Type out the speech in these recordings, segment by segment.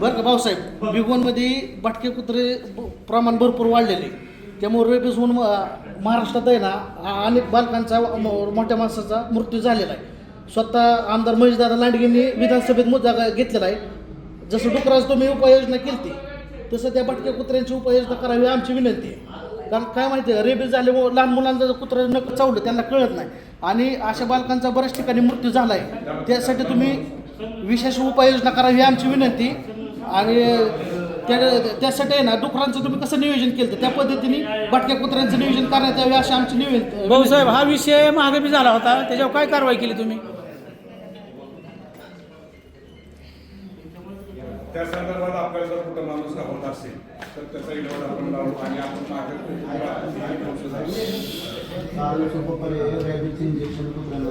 बरं का भाऊसाहेब? भिगवणमध्ये भटके कुत्रे ब- प्रमाण भरपूर वाढलेले. त्यामुळे रेबीज होऊन म- महाराष्ट्रात आहे ना आ- अनेक बालकांचा म- मोठ्या माणसाचा मृत्यू झालेला आहे. स्वतः आमदार महेशदादा लांडगेंनी विधानसभेत मुद्दा ग- घेतलेला आहे. जसं डुकराज तुम्ही उपाययोजना केली तसं त्या भटक्या कुत्र्यांची उपाययोजना करावी आमची विनंती आहे. कारण काय माहिती आहे रेबीज झाल्यामुळे लहान मुलांचं जर कुत्रं नक चावलं त्यांना कळत नाही. आणि अशा बालकांचा बऱ्याच ठिकाणी मृत्यू झाला आहे त्यासाठी तुम्ही विशेष उपाययोजना करावी ही आमची विनंती. आणि त्या त्यासाठी आहे ना डुकरांचं तुम्ही कसं नियोजन केलं त्या पद्धतीने भटक्या कुत्र्यांचं नियोजन करण्यात यावे अशी आमची निवेदन भाऊसाहेब हा विषय मागे बी झाला होता. त्याच्यावर काय कारवाई केली तुम्ही? त्या संदर्भात आपल्याला जर कुठं माणूस होत असेल तर त्याचा इलाज आपण लावू आणि आपण मागे इंजेक्शन कुत्र्यांना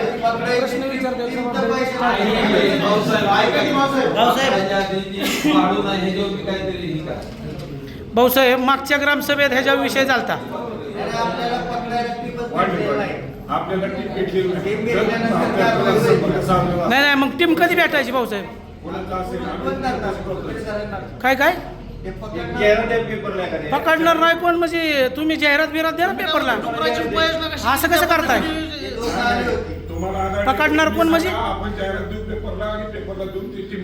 भाऊसाहेब भाऊसाहेब? मागच्या ग्रामसभेत ह्याच्या विषय चालता नाही नाही मग टीम कधी भेटायची भाऊसाहेब? काय काय? पकडणार? नाही कोण? म्हणजे तुम्ही जाहिरात बिरात द्या ना पेपरला असं कसं करताय? पकडणार कोण म्हणजे?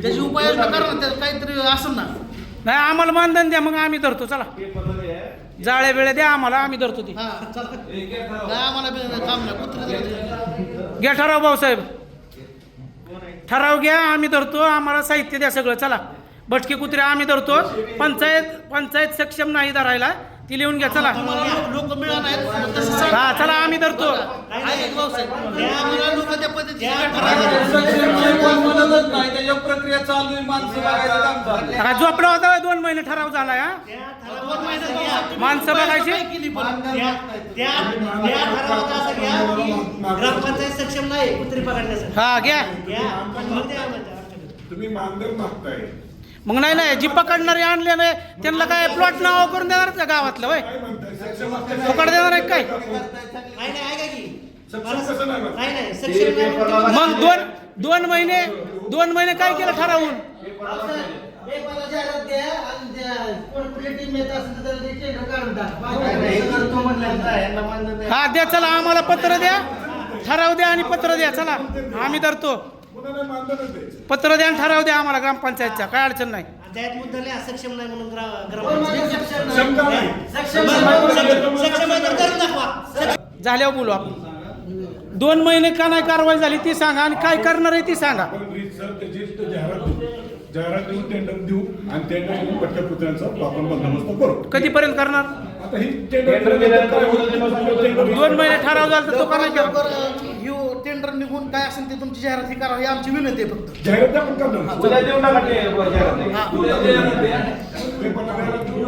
त्याची उपाययोजना करा ना त्याचं काहीतरी असेल ना. नाही आम्हाला मानधन द्या मग आम्ही धरतो चला. जाळे वेळे द्या. आम्हाला आम्ही धरतो ती. हा चला. नाही आम्हाला बी काम नाही कुत्रे घ्या ठराव. भाऊसाहेब ठराव घ्या आम्ही धरतो आम्हाला साहित्य द्या सगळं चला. भटके कुत्रे आम्ही धरतो. पंचायत पंचायत सक्षम नाही धरायला ती लिहून घ्या चला. लोक मिळणार नाहीत तसं सांगा. हा चला आम्ही धरतो. ऐका भाऊसाहेब, आम्हाला पद्धतीने प्रक्रिया चालू आहे माणसं बघायचं काम चालू आहे. हा, झोपडा होता होय, दोन महिने ठराव झाला हा? भाऊसाहेब, माणसं बघायची? ग्रामपंचायत सक्षम नाही कुत्री पकडण्यासाठी. हा घ्या. मग द्या तुम्ही मानधन मागताय. मग नाही नाही जी पकडणारे आणले नाही त्यांना काय प्लॉट नाव करून देणार का गावातलं वय काय म्हणताय? सक्षम असल्याने पकड देणार आहे काय? नाही नाही नाही म्हणत? नाही नाही सक्षम नाही म्हणून मग दोन दोन महिने दोन महिने काय केलं ठरावून? पेपरला जाहिरात द्या आणि त्या कोण कुठली टीम येत असेल तर त्याला ते टेंडर काढून टाका. हा द्या चला आम्हाला पत्र द्या. ठराव द्या आणि पत्र द्या चला. आम्ही धरतो. पत्र द्या आणि ठराव द्या आम्हाला ग्रामपंचायतचा काय अडचण नाही. त्यात मुद्दाले सक्षम नाही म्हणून ग्रा- दोन महिने ग्रामपंचायत सक्षम नाही. सक्षम का नाही? सक्षम सक्षम सक्षम आहे तर करून दाखवा झाल्यावर बोलू आपण. दोन महिने का नाही कारवाई झाली ती सांगा आणि काय करणार आहे ती सांगा आपण रीतसर त्याची तो जाहिरात देऊ जाहिरात देऊन टेंडर देऊ आणि टेंडर देऊन पट्ट्या कुत्र्यांचा आपण बंदोबस्त करू कधीपर्यंत करणार आता ही टेंडर दिल्यानंतर काय होईल? टेंडर दोन महिने ठराव झाला तर तो का नाही लवकर टेंडर निघून काय असेल ते तुमची जाहिरात ही करावी ही आमची विनंती आहे फक्त जाहिरात आपण करणार उद्या देऊन टाका ते जाहिरात. हा. उद्या जाहिरात द्या. पेपरला जाहिरात देऊ